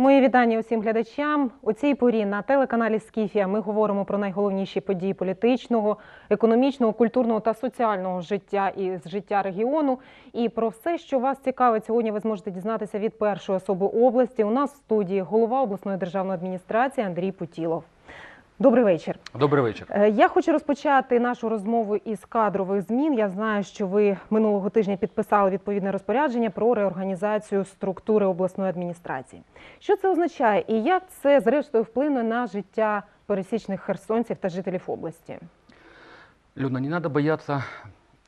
Мої вітання усім глядачам. У цій порі на телеканалі Скіфія ми говоримо про найголовніші події політичного, економічного, культурного та соціального життя і з життя регіону. І про все, що вас цікавить, сьогодні ви зможете дізнатися від першої особи області. У нас в студії голова обласної державної адміністрації Андрій Путілов. Добрий вечір. Добрий вечір. Е, Я хочу розпочати нашу розмову із кадрових змін. Я знаю, що ви минулого тижня підписали відповідне розпорядження про реорганізацію структури обласної адміністрації. Що це означає і як це зрештою вплине на життя пересічних херсонців та жителів області? Люна, не надо бояться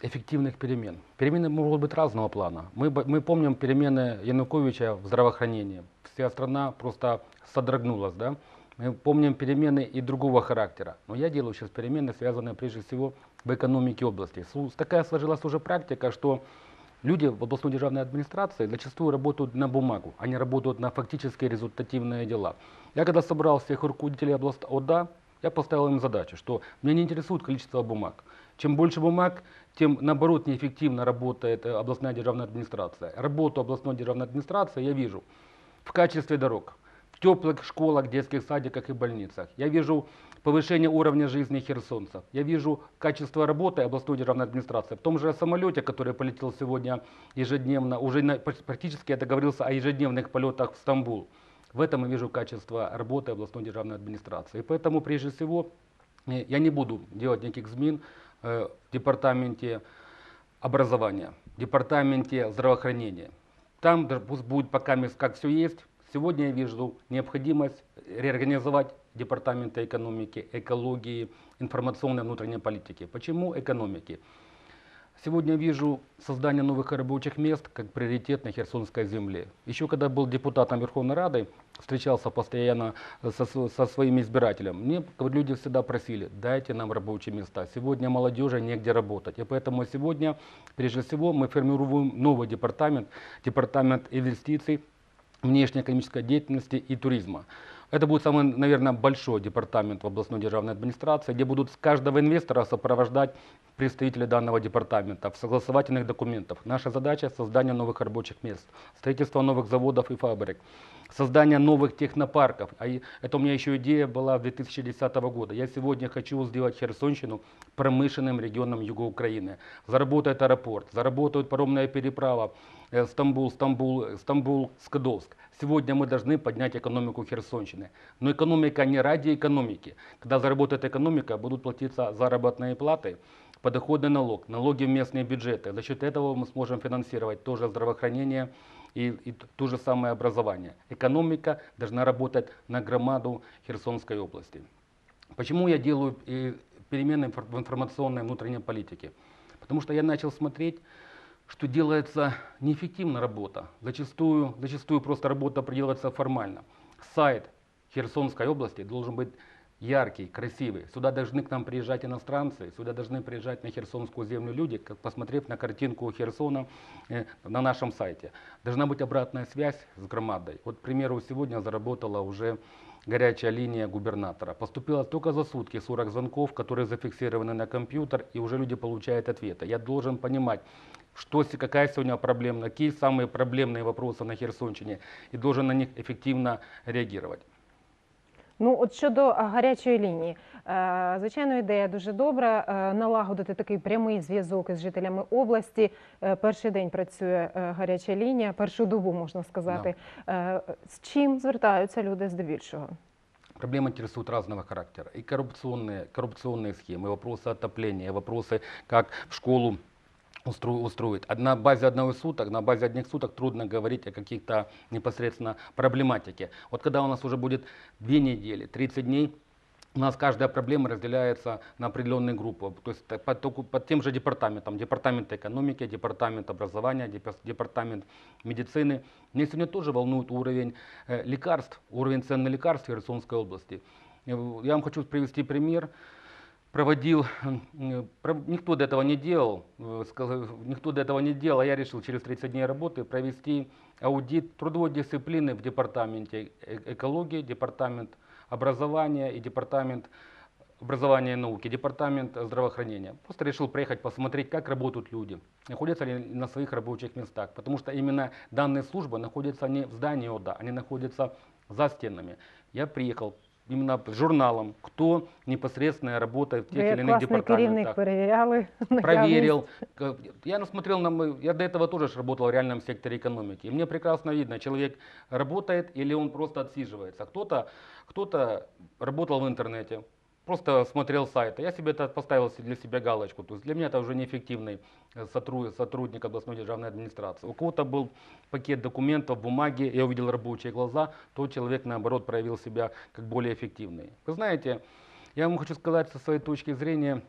эффективных перемен. Перемены могут быть разного плана. Мы, бо- мы помним перемены Януковича в здравоохранении. Вся страна просто содрогнулась, да? Мы помним перемены и другого характера. Но я делаю сейчас перемены, связанные прежде всего в экономике области. Такая сложилась уже практика, что люди в областной державной администрации зачастую работают на бумагу, они работают на фактически результативные дела. Я когда собрал всех руководителей област ОДА, я поставил им задачу, что меня не интересует количество бумаг. Чем больше бумаг, тем наоборот неэффективно работает э, областная державная администрация. Работу областной державной администрации я вижу в качестве дорог, теплых школах, детских садиках и больницах. Я вижу повышение уровня жизни херсонцев. Я вижу качество работы областной державной администрации. В том же самолете, который полетел сегодня ежедневно, уже на- практически я договорился о ежедневных полетах в Стамбул. В этом я вижу качество работы областной державной администрации. И поэтому, прежде всего, э, я не буду делать никаких змин э, в департаменте образования, в департаменте здравоохранения. Там пусть будет пока как все есть. Сегодня я вижу необходимость реорганизовать департаменты экономики, экологии, информационной внутренней политики. Почему экономики? Сегодня вижу создание новых рабочих мест как приоритет на Херсонской земле. Еще когда был депутатом Верховной Рады, встречался постоянно со, со своими избирателями, мне люди всегда просили, дайте нам рабочие места. Сегодня молодежи негде работать. И поэтому сегодня, прежде всего, мы формируем новый департамент, департамент инвестиций, внешней экономической деятельности и туризма. Это будет самый, наверное, большой департамент в областной державной администрации, где будут с каждого инвестора сопровождать представители данного департамента в согласовательных документах. Наша задача – создание новых рабочих мест, строительство новых заводов и фабрик, создание новых технопарков. А это у меня еще идея была в 2010 года. Я сегодня хочу сделать Херсонщину промышленным регионом Юга Украины. Заработает аэропорт, заработает паромная переправа Стамбул, Стамбул, э, Стамбул, Скадовск. Сегодня мы должны поднять экономику Херсонщины. Но экономика не ради экономики. Когда заработает экономика, будут платиться заработные платы, подоходный налог, налоги в местные бюджеты. За счет этого мы сможем финансировать тоже здравоохранение и, и то же самое образование. Экономика должна работать на громаду Херсонской области. Почему я делаю э, перемены в информационной внутренней политике? Потому что я начал смотреть, что делается неэффективно работа. Зачастую, зачастую просто работа делается формально. Сайт Херсонской области должен быть яркий, красивый. Сюда должны к нам приезжать иностранцы, сюда должны приезжать на Херсонскую землю люди, как посмотрев на картинку Херсона э, на нашем сайте. Должна быть обратная связь с громадой. Вот, к примеру, сегодня заработала уже горячая линия губернатора. Поступило только за сутки 40 звонков, которые зафиксированы на компьютер, и уже люди получают ответы. Я должен понимать, что, се- какая сегодня проблема, какие самые проблемные вопросы на Херсонщине, и должен на них эффективно реагировать. Ну, от щодо а, гарячої лінії, Е, звичайно, ідея дуже добра е, налагодити такий прямий зв'язок із жителями області. Е, Перший день працює е, гаряча лінія, першу добу можна сказати. Е, З чим звертаються люди здебільшого? Проблемы интересуют разного характера. И коррупционные, коррупционные схемы, вопросы отопления, вопросы, как в школу устро- устроить. А На базе одного суток, на базе одних суток трудно говорить о каких-то непосредственно проблематике. Вот когда у нас уже будет две недели, 30 дней, у нас каждая проблема разделяется на определенные группы. То есть под, под тем же департаментом. Департамент экономики, департамент образования, департамент медицины. Меня сегодня тоже волнует уровень э, лекарств, уровень цен на лекарства в Херсонской области. Э, Я вам хочу привести пример. Проводил, э, никто до этого не делал, э, никто до этого не делал, а я решил через 30 дней работы провести аудит трудовой дисциплины в департаменте э- экологии, департамент образования и департамент образования и науки, департамент здравоохранения. Просто решил приехать посмотреть, как работают люди, находятся ли на своих рабочих местах. Потому что именно данные службы находятся не в здании ОДА, они находятся за стенами. Я приехал именно с журналом, кто непосредственно работает в тех Ви или як иных класний керівник департаментах. перевіряли наявність? Проверил. Как- Я насмотрел на мы- я до этого тоже ж работал в реальном секторе экономики. И мне прекрасно видно, человек работает или он просто отсиживается. Кто-то кто работал в интернете, просто смотрел сайты. Я себе это поставил для себя галочку. То есть для меня это уже неэффективный э, сотруд- сотрудник областной державной администрации. У кого-то был пакет документов, бумаги, я увидел рабочие глаза, тот человек, наоборот, проявил себя как более эффективный. Вы знаете, я вам хочу сказать со своей точки зрения,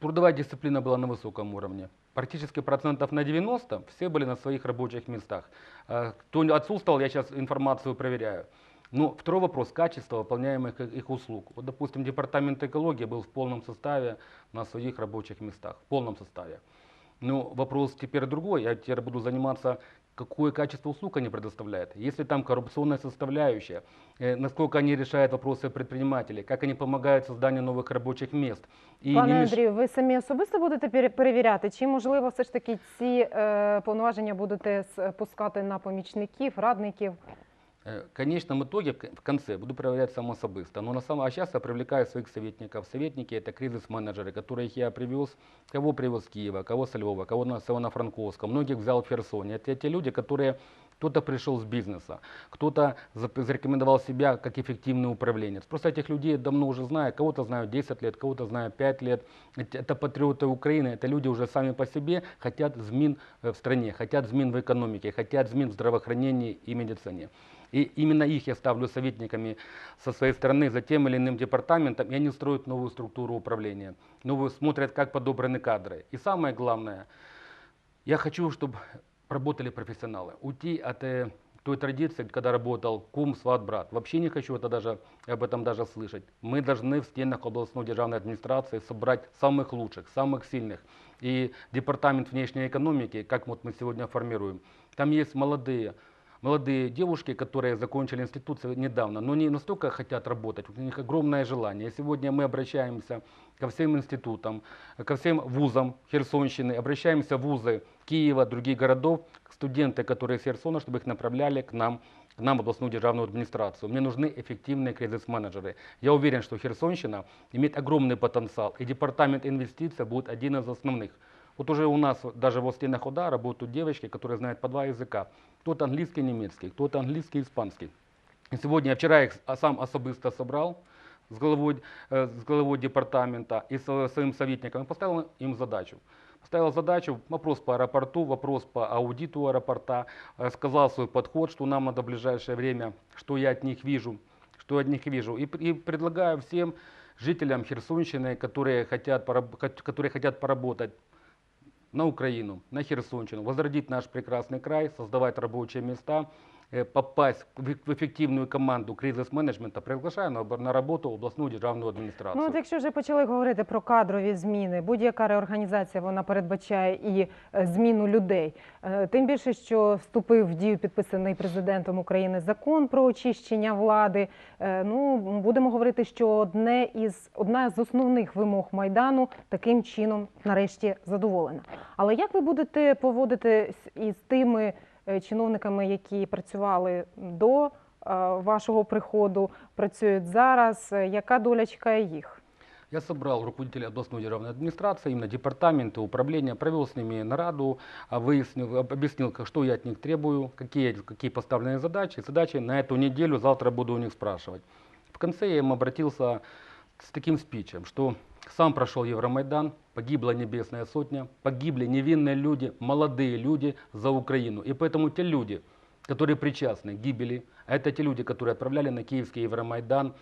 Трудовая дисциплина была на высоком уровне. Практически процентов на 90 все были на своих рабочих местах. Э, Кто отсутствовал, я сейчас информацию проверяю. Но второй вопрос – качество выполняемых их- их услуг. Вот, допустим, департамент экологии был в полном составе на своих рабочих местах, в полном составе. Но вопрос теперь другой. Я теперь буду заниматься, какое качество услуг они предоставляют. Если там коррупционная составляющая, э, насколько они решают вопросы предпринимателей, как они помогают созданию новых рабочих мест. И Пане не меш- Андрію, ви самі особисто будете пере- перевіряти, чи можливо все ж таки ці е, повноваження будете спускати на помічників, радників? Э, В конечном итоге, в конце, буду проверять сам особисто. Но на самом, а сейчас я привлекаю своих советников. Советники это кризис-менеджеры, которых я привез, кого привез с Киева, кого со Львова, кого на, с Ивано-Франковском, многих взял в Херсоне. Это те люди, которые кто-то пришел с бизнеса, кто-то зарекомендовал себя как эффективный управленец. Просто этих людей давно уже знаю, кого-то знаю 10 лет, кого-то знаю 5 лет. Это, это патриоты Украины, это люди уже сами по себе хотят змин э, в стране, хотят змин в экономике, хотят змин в здравоохранении и медицине. И именно их я ставлю советниками со своей стороны за тем или иным департаментом, и они строят новую структуру управления, новую, смотрят, как подобраны кадры. И самое главное, я хочу, чтобы работали профессионалы. Уйти от э, той традиции, когда работал кум, сват, брат. Вообще не хочу это даже, об этом даже слышать. Мы должны в стенах областной державной администрации собрать самых лучших, самых сильных. И департамент внешней экономики, как вот мы сегодня формируем, там есть молодые, молодые девушки, которые закончили институт недавно, но не настолько хотят работать, у них огромное желание. Сегодня мы обращаемся ко всем институтам, ко всем вузам Херсонщины, обращаемся в вузы Киева, других городов, студенты, которые с Херсона, чтобы их направляли к нам, к нам областную державную администрацию. Мне нужны эффективные кризис-менеджеры. Я уверен, что Херсонщина имеет огромный потенциал, и департамент инвестиций будет один из основных. Вот уже у нас даже в стенах ОДА работают девочки, которые знают по два языка. Кто-то английский, немецкий, кто-то английский, испанский. И сегодня, я вчера их а, сам особисто собрал с головой, э, с головой департамента и со своим советником и поставил им задачу. Поставил задачу, вопрос по аэропорту, вопрос по аудиту аэропорта, сказал свой подход, что нам надо в ближайшее время, что я от них вижу, что от них вижу. И, и предлагаю всем жителям Херсонщины, которые хотят, которые хотят поработать на Украину, на Херсонщину, возродить наш прекрасный край, создавать рабочие места, попасть в эффективную команду кризис-менеджмента, приглашаю на, работу в областную державную. Ну, от якщо вже почали говорити про кадрові зміни, будь-яка реорганізація вона передбачає і е, зміну людей. Е, Тим більше, що вступив в дію підписаний президентом України закон про очищення влади. Е, Ну будемо говорити, що одне із одна з основних вимог майдану таким чином нарешті задоволена. Але як ви будете поводитись із тими е, чиновниками, які працювали до е, вашого приходу, працюють зараз? Е, Яка доля чекає їх? Я собрал руководителей областной державной администрации, именно департаменты, управления, провел с ними нараду, а, выяснил, об- объяснил, как- что я от них требую, какие, какие поставленные задачи. Задачи на эту неделю, завтра буду у них спрашивать. В конце я им обратился с таким спичем, что сам прошел Евромайдан, погибла Небесная Сотня, погибли невинные люди, молодые люди за Украину. И поэтому те люди, которые причастны к гибели, это те люди, которые отправляли на Киевский Евромайдан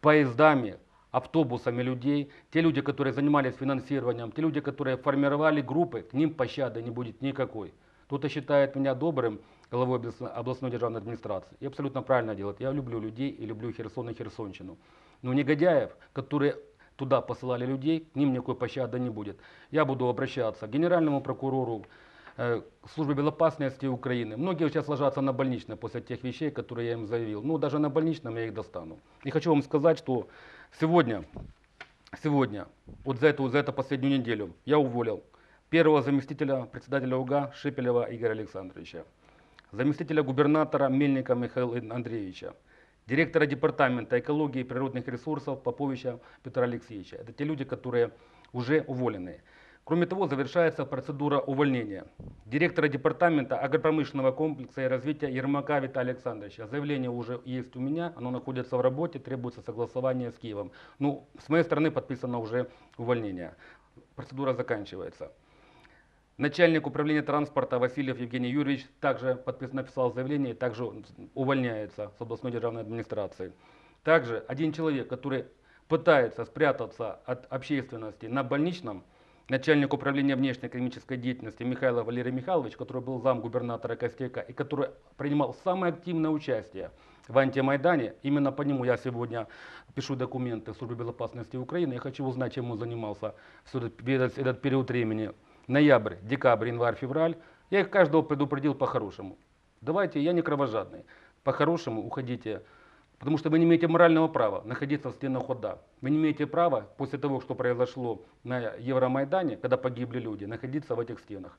поездами, автобусами людей, те люди, которые занимались финансированием, те люди, которые формировали группы, к ним пощады не будет никакой. Кто-то считает меня добрым главой областной державной администрации. И абсолютно правильно делает. Я люблю людей и люблю Херсон и Херсонщину. Но негодяев, которые туда посылали людей, к ним никакой пощады не будет. Я буду обращаться к генеральному прокурору, э, к службе безопасности Украины. Многие сейчас ложатся на больничное после тех вещей, которые я им заявил. Ну, даже на больничном я их достану. И хочу вам сказать, что сегодня, сегодня, вот за эту, за эту последнюю неделю, я уволил первого заместителя председателя УГА Шепелева Игоря Александровича. заместителя губернатора Мельника Михаила Андреевича, директора департамента экологии и природных ресурсов Поповича Петра Алексеевича. Это те люди, которые уже уволены. Кроме того, завершается процедура увольнения директора департамента агропромышленного комплекса и развития Ермака Виталия Александровича. Заявление уже есть у меня, оно находится в работе, требуется согласование с Киевом. Ну, с моей стороны подписано уже увольнение. Процедура заканчивается. Начальник управления транспорта Васильев Евгений Юрьевич также подпис, написал заявление и также увольняется с областной державной администрации. Также один человек, который пытается спрятаться от общественности на больничном, начальник управления внешней экономической деятельности Михаил Валерий Михайлович, который был зам губернатора Костяка и который принимал самое активное участие в антимайдане, именно по нему я сегодня пишу документы в Службе безопасности Украины. Я хочу узнать, чем он занимался весь этот период времени. Ноябрь, декабрь, январь, февраль. Я их каждого предупредил по-хорошему. Давайте, я не кровожадный. По-хорошему уходите Потому что вы не имеете морального права находиться в стенах ОДА. Вы не имеете права после того, что произошло на Евромайдане, когда погибли люди, находиться в этих стенах.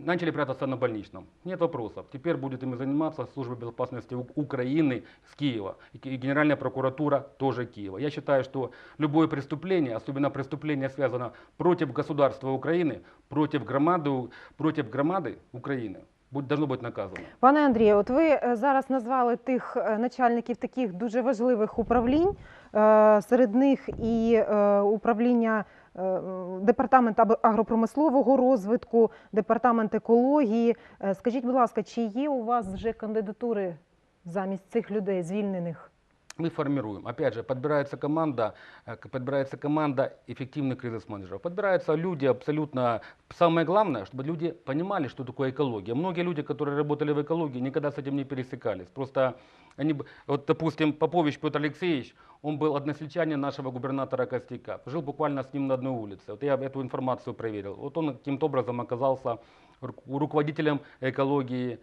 Начали прятаться на больничном. Нет вопросов. Теперь будет ими заниматься Служба безопасности У- Украины с Киева. И Ки- и Генеральная прокуратура тоже Киева. Я считаю, что любое преступление, особенно преступление связано против государства Украины, против громады, У- против громады Украины, будет- должно быть наказано. Пане Андрію, от ви е, зараз назвали тих е, начальників таких дуже важливих управлінь, е, серед них і е, управління е, м, департамент агропромислового розвитку, департамент екології. Е, Скажіть, будь ласка, чи є у вас вже кандидатури замість цих людей звільнених? Мы формируем. Опять же, подбирается команда, э, подбирается команда эффективных кризис-менеджеров. Подбираются люди абсолютно... Самое главное, чтобы люди понимали, что такое экология. Многие люди, которые работали в экологии, никогда с этим не пересекались. Просто они, вот, допустим, Попович Петр Алексеевич, он был односельчанин нашего губернатора Костяка. Жил буквально с ним на одной улице. Вот я эту информацию проверил. Вот он каким-то образом оказался ру- руководителем экологии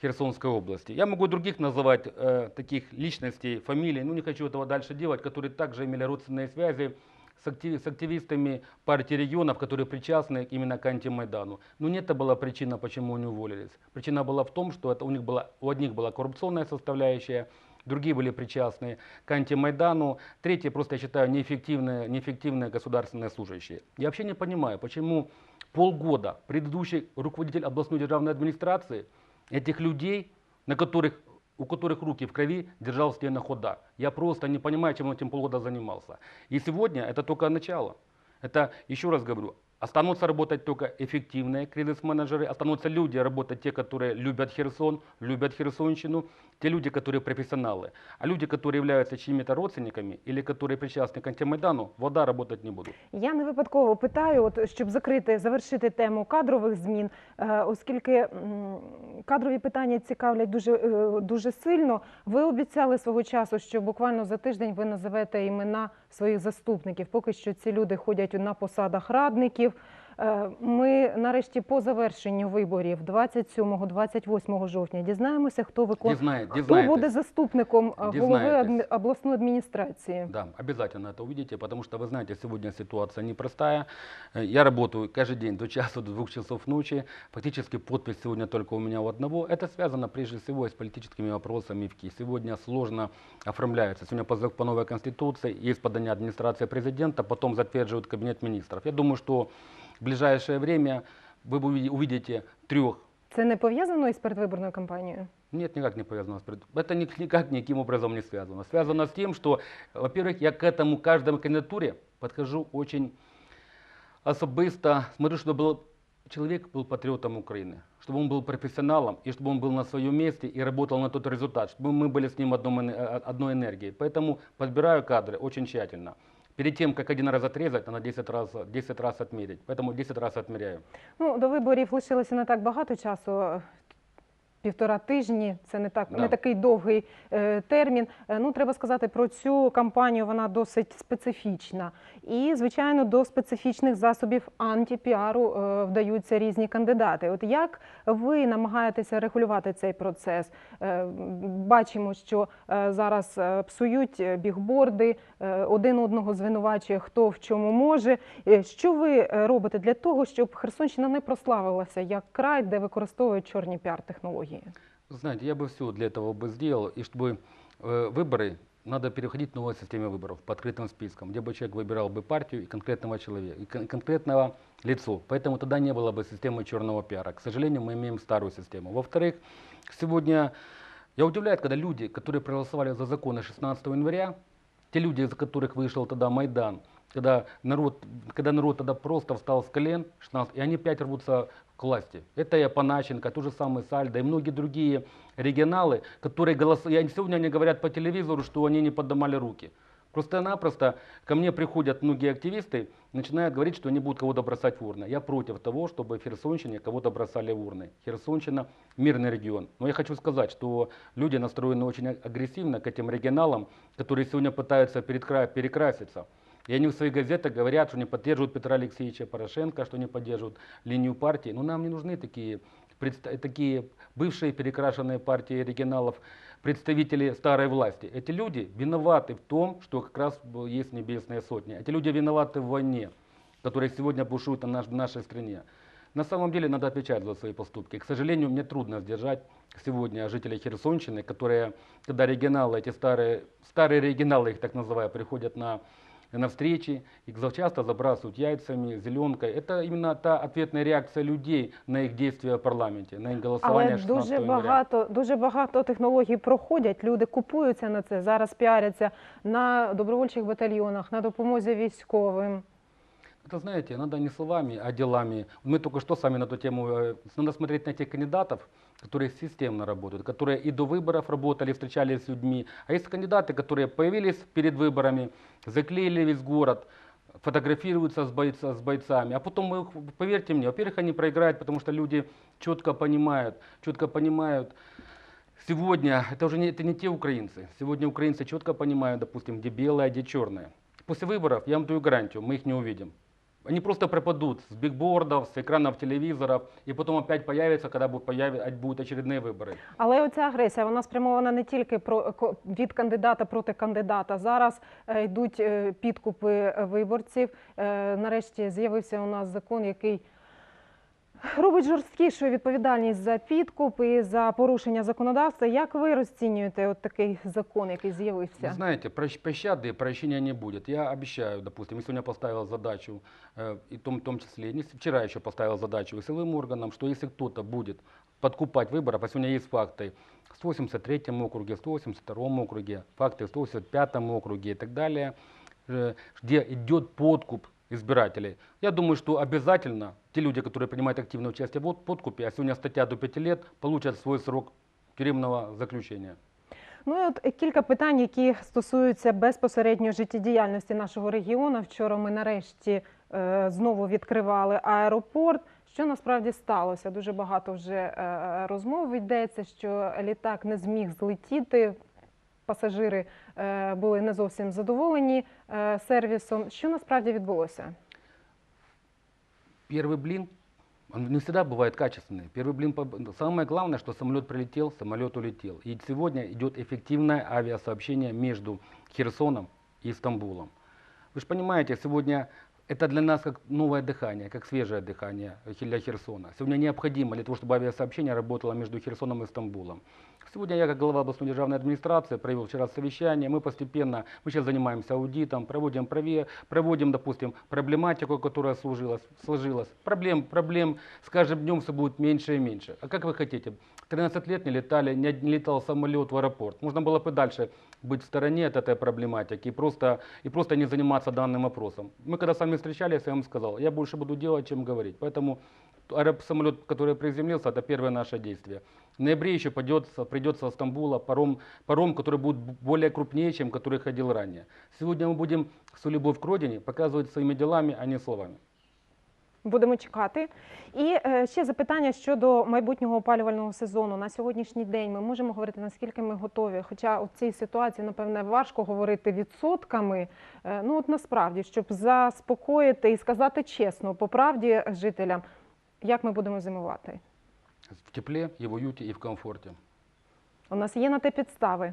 Херсонской области. Я могу других называть э, таких личностей, фамилий, но не хочу этого дальше делать, которые также имели родственные связи с, актив- с активистами партии регионов, которые причастны именно к антимайдану. Но не это была причина, почему они уволились. Причина была в том, что это у, них была, у одних была коррупционная составляющая, другие были причастны к антимайдану, третьи просто, я считаю, неэффективные, неэффективные государственные служащие. Я вообще не понимаю, почему полгода предыдущий руководитель областной державной администрации этих людей, на которых, у которых руки в крови, держал в стенах ОДА. Я просто не понимаю, чем он этим полгода занимался. И сегодня это только начало. Это, еще раз говорю, останутся работать только эффективные кризис-менеджеры, останутся люди работать, те, которые любят Херсон, любят Херсонщину, те люди, которые профессионалы. А люди, которые являются чьими-то родственниками или которые причастны к антимайдану, вода работать не будут. Я не випадково питаю, от щоб закрити, завершити тему кадрових змін, е, оскільки м, кадрові питання цікавлять дуже, е, дуже сильно. Ви обіцяли свого часу, що буквально за тиждень ви називете імена своїх заступників. Поки що ці люди ходять на посадах радників. Е, Ми нарешті по завершенню виборів 27-28 жовтня дізнаємося, хто виконує. Дізнає- Хто дізнаєтесь. буде заступником е, голови Дізнаєтесь. адмі- обласної адміністрації? Да, обязательно это увидите, потому что вы знаете, сегодня ситуация непростая. Э, Я работаю каждый день до часу, до двух часов ночи. Фактически подпись сегодня только у меня у одного. Это связано прежде всего с политическими вопросами в Киеве. Сегодня сложно оформляется. Сегодня по, зак- по новой конституции есть подание администрации президента, потом затверживают кабинет министров. Я думаю, что в ближайшее время вы увиди- увидите трех Це не пов'язано із передвиборною кампанією? нет, никак не повязано с пред- Это ни- никак никаким образом не связано. Связано с тем, что, во-первых, я к этому каждой кандидатуре подхожу очень особисто. Смотрю, чтобы был, человек был патриотом Украины, чтобы он был профессионалом, и чтобы он был на своем месте и работал на тот результат, чтобы мы были с ним одном эне- э, одной энергией. Поэтому подбираю кадры очень тщательно. Перед тем, как один раз отрезать, надо 10 раз, 10 раз отмерить. Поэтому 10 раз отмеряю. Ну, до виборів лишилося не так багато часу. Півтора тижні це не так Да. не такий довгий е, термін. Е, ну треба сказати про цю кампанію. Вона досить специфічна, і звичайно до специфічних засобів антипіару е, вдаються різні кандидати. От як ви намагаєтеся регулювати цей процес? Е, бачимо, що е, зараз е, псують е, бігборди, е, один одного звинувачує, хто в чому може. Е, Що ви е, робите для того, щоб Херсонщина не прославилася як край, де використовують чорні піар-технології? технології? Знаете, я бы все для этого бы сделал, и чтобы э, выборы, надо переходить к новой системе выборов по открытым спискам, где бы человек выбирал бы партию и конкретного человека, и кон- конкретного лицо. Поэтому тогда не было бы системы черного пиара. К сожалению, мы имеем старую систему. Во-вторых, сегодня я удивляет, когда люди, которые проголосовали за законы 16 января, те люди, из-за которых вышел тогда Майдан, когда народ, когда народ тогда просто встал с колен, 16, и они опять рвутся к власти. Это и Апаначенко, тот же самый Сальдо и многие другие регионалы, которые голосуют. Сегодня они говорят по телевизору, что они не поднимали руки. Просто-напросто ко мне приходят многие активисты, начинают говорить, что они будут кого-то бросать в урны. Я против того, чтобы в Херсонщине кого-то бросали в урны. Херсонщина – мирный регион. Но я хочу сказать, что люди настроены очень агрессивно к этим регионалам, которые сегодня пытаются передкра- перекраситься. И они в своих газетах говорят, что не поддерживают Петра Алексеевича Порошенко, что не поддерживают линию партии. Но нам не нужны такие, такие бывшие перекрашенные партии регионалов, представители старой власти. Эти люди виноваты в том, что как раз есть небесные сотни. Эти люди виноваты в войне, которая сегодня бушует на нашей стране. На самом деле надо отвечать за свои поступки. К сожалению, мне трудно сдержать сегодня жителей Херсонщины, которые, когда регионалы, эти старые, старые регионалы, их так называю, приходят на, на встречи, их за- часто забрасывают яйцами, зеленкой. Это именно та ответная реакция людей на их действия в парламенте, на их голосование Але 16 дуже января. багато, дуже багато технологій проходять. Люди купуються на це. Зараз піаряться на добровольчих батальйонах, на допомозі військовим. Это, знаете, надо не словами, а делами. Мы только что сами на эту тему, э, надо смотреть на тех кандидатов, которые системно работают, которые и до выборов работали, встречались с людьми. А есть кандидаты, которые появились перед выборами, заклеили весь город, фотографируются с, бойца, с бойцами, а потом, поверьте мне, во-первых, они проиграют, потому что люди четко понимают, четко понимают, Сегодня это уже не, это не те украинцы. Сегодня украинцы четко понимают, допустим, где белое, а где черное. После выборов, я вам даю гарантию, мы их не увидим. Они просто пропадут с бигбордов, с экранов телевизоров, и потом опять появятся, когда будут, появи- будут очередные выборы. Але оця агресія вона спрямована не тільки про ко- від кандидата проти кандидата. Зараз е, йдуть е, підкупи е, виборців. Е, Нарешті з'явився у нас закон, який робить жорсткішою відповідальність за підкуп і за порушення законодавства. Як ви розцінюєте от такий закон, який Вы з'явився? знаете, прощ- пощады и прощения не будет. Я обещаю, допустим, я сегодня поставил задачу, э, и в том, в том числе, не с- вчера еще поставил задачу и силовым органам, что если кто-то будет подкупать выборов, а сегодня есть факты в 183 округе, в 182 округе, факты в 185 округе и так далее, э, где идет подкуп избирателей. Я думаю, что обязательно те люди, которые принимают активное участие в подкупе, а сегодня статья до 5 лет, получат свой срок тюремного заключения. Ну і от кілька питань, які стосуються безпосередньо життєдіяльності нашого регіону. Вчора ми нарешті е, знову відкривали аеропорт. Що насправді сталося? Дуже багато вже е, розмов йдеться, що літак не зміг злетіти. Пасажири були не зовсім задоволені е, сервісом. Що насправді відбулося? Первый блин, он не всегда бывает качественный. Первый блин, по- самое главное, что самолет прилетел, самолет улетел. И сегодня идет эффективное авиасообщение между Херсоном и Стамбулом. Вы же понимаете, сегодня это для нас как новое дыхание, как свежее дыхание для Херсона. Сегодня необходимо для того, чтобы авиасообщение работало между Херсоном и Стамбулом. Сегодня я, как глава областной державной администрации, провел вчера совещание. Мы постепенно, мы сейчас занимаемся аудитом, проводим, проводим допустим, проблематику, которая сложилась. сложилась. Проблем, проблем с каждым днем все будет меньше и меньше. А как вы хотите? 13 лет не летали, не, летал самолет в аэропорт. Можно было бы дальше быть в стороне от этой проблематики и просто, и просто не заниматься данным вопросом. Мы когда с вами встречались, я вам сказал, я больше буду делать, чем говорить. Поэтому самолет, который приземлился, это первое наше действие. В ноябре еще придется, придется из Стамбула паром, паром, который будет б- более крупнее, чем который ходил ранее. Сегодня мы будем свою любовь к родине показывать своими делами, а не словами. Будемо чекати. І е, ще запитання щодо майбутнього опалювального сезону. На сьогоднішній день ми можемо говорити, наскільки ми готові. Хоча у цій ситуації, напевне, важко говорити відсотками. Е, ну от насправді, щоб заспокоїти і сказати чесно, по правді жителям, як ми будемо зимувати. В тепле, и в уюте, и в комфорте. У нас є на те підстави.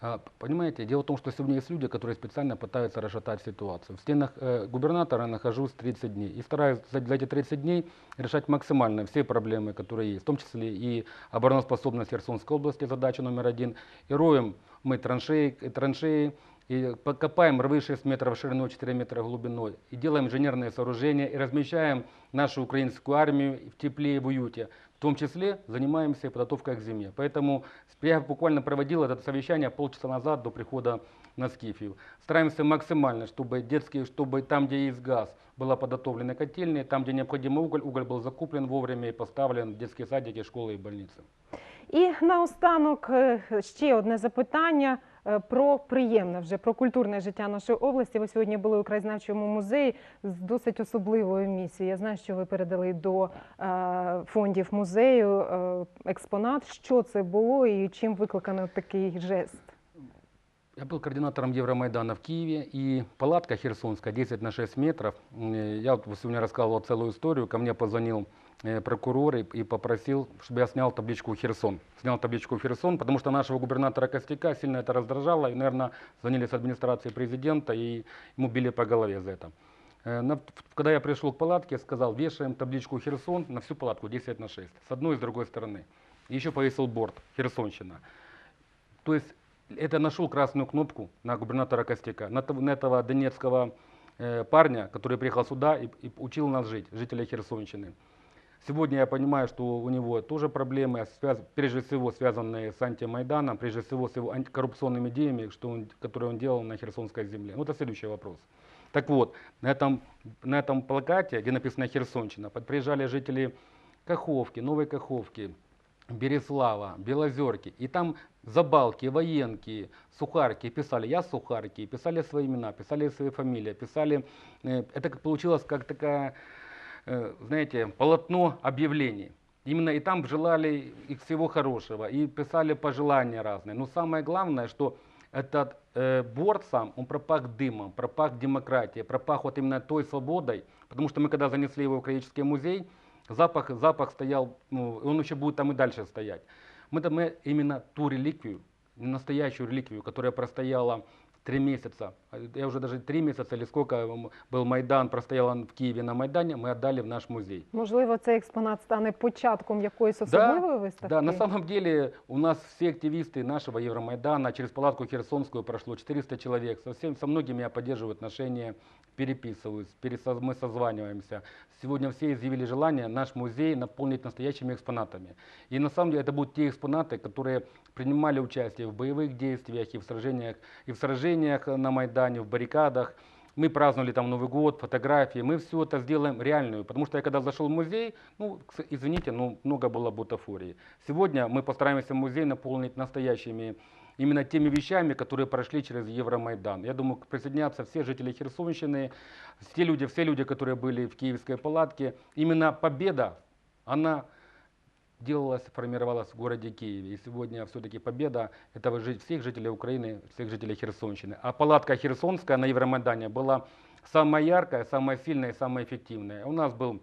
А, Понимаете, дело в том, что сегодня есть люди, которые специально пытаются расшатать ситуацию. В стенах э, губернатора я нахожусь 30 дней и стараюсь за, за эти 30 дней решать максимально все проблемы, которые есть, в том числе и обороноспособность Херсонской области, задача номер один. И роем мы траншеи, траншеи и покопаем рвы 6 метров шириной, 4 метра глубиной, и делаем инженерные сооружения, и размещаем нашу украинскую армию в тепле и в уюте. В том числе занимаемся подготовкой к зиме. Поэтому я буквально проводил это совещание полчаса назад до прихода на Скифию. Стараемся максимально, чтобы детские, чтобы там, где есть газ, была подготовлена котельная, там, где необходимый уголь, уголь был закуплен вовремя и поставлен в детские садики, школы и больницы. І наостанок е, ще одне запитання е, про приємне вже про культурне життя нашої області. Ви сьогодні були у краєзнавчому музеї з досить особливою місією. Я знаю, що ви передали до е, фондів музею е, експонат. Що це було і чим викликано такий жест? Я был координатором Евромайдана в Киеве, и палатка херсонская, 10 на 6 метров. Э, Я вот сегодня рассказывал целую историю. Ко мне позвонил э, прокурор и, попросил, чтобы я снял табличку «Херсон». Снял табличку «Херсон», потому что нашего губернатора Костяка сильно это раздражало. И, наверное, звонили с администрации президента и ему били по голове за это. Э, когда я пришел к палатке, сказал, вешаем табличку «Херсон» на всю палатку 10 на 6, с одной и с другой стороны. И еще повесил борт «Херсонщина». То есть это нашел красную кнопку на губернатора Костяка, на, на этого донецкого э, парня, который приехал сюда и, и учил нас жить, жителей Херсонщины. Сегодня я понимаю, что у него тоже проблемы, связ- прежде всего связанные с антимайданом, прежде всего с его антикоррупционными идеями, что он, которые он делал на Херсонской земле. Ну, это следующий вопрос. Так вот, на этом, на этом плакате, где написано Херсонщина, приезжали жители Каховки, Новой Каховки, Береслава, Белозерки. И там забалки, военки, сухарки писали «Я сухарки», писали свои имена, писали свои фамилии, писали... э, Это как получилось как такая, знаете, полотно объявлений. Именно и там желали их всего хорошего, и писали пожелания разные. Но самое главное, что этот э, борт сам, он пропах дымом, пропах демократией, пропах вот именно той свободой, потому что мы когда занесли его в Краеведческий музей, запах, запах стоял, ну, он еще будет там и дальше стоять. Мы, мы именно ту реликвию, настоящую реликвию, которая простояла три месяца, я уже даже три месяца или сколько был Майдан, простоял он в Киеве на Майдане, мы отдали в наш музей. Можливо, цей експонат стане початком якоїсь особливої виставки? Да, на самом деле у нас все активисты нашего Евромайдана через палатку Херсонскую прошло 400 человек. Со, всем, со многими я поддерживаю отношения, переписываюсь, мы созваниваемся. Сегодня все изъявили желание наш музей наполнить настоящими экспонатами. И на самом деле это будут те экспонаты, которые принимали участие в боевых действиях и в сражениях, и в сражениях на Майдане, в баррикадах. Мы праздновали там Новый год, фотографии. Мы все это сделаем реальную. Потому что я когда зашел в музей, ну, извините, но много было бутафории. Сегодня мы постараемся музей наполнить настоящими именно теми вещами, которые прошли через Евромайдан. Я думаю, присоединятся все жители Херсонщины, все люди, все люди, которые были в Киевской палатке. Именно победа, она делалась, формировалась в городе Киеве. И сегодня все-таки победа этого всех жителей Украины, всех жителей Херсонщины. А палатка Херсонская на Евромайдане была самая яркая, самая сильная и самая эффективная. У нас был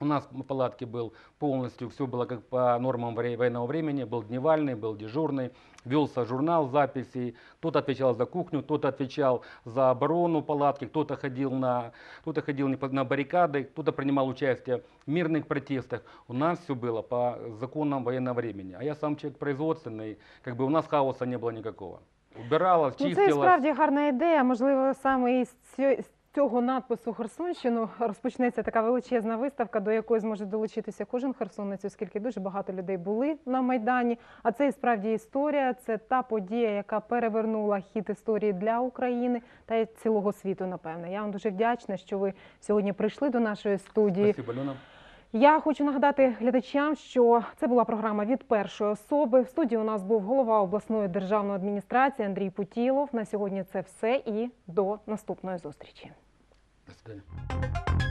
у нас в палатке был полностью, все было как по нормам вре- военного времени, был дневальный, был дежурный, велся журнал записей, кто-то отвечал за кухню, кто-то отвечал за оборону палатки, кто-то ходил на, кто-то ходил непо- на баррикады, кто-то принимал участие в мирных протестах. У нас все было по законам военного времени. А я сам человек производственный, как бы у нас хаоса не было никакого. Убиралось, Ну, це і чистилось. справді гарна ідея. Можливо, саме із цьо- з Цього надпису Херсонщину розпочнеться така величезна виставка, до якої зможе долучитися кожен херсонець, оскільки дуже багато людей були на майдані. А це і справді історія. Це та подія, яка перевернула хід історії для України та й цілого світу. Напевне, я вам дуже вдячна, що ви сьогодні прийшли до нашої студії. Спасибо, Алена. Я хочу нагадати глядачам, що це була програма від першої особи. В студії у нас був голова обласної державної адміністрації Андрій Путілов. На сьогодні це все і до наступної зустрічі. До свидания.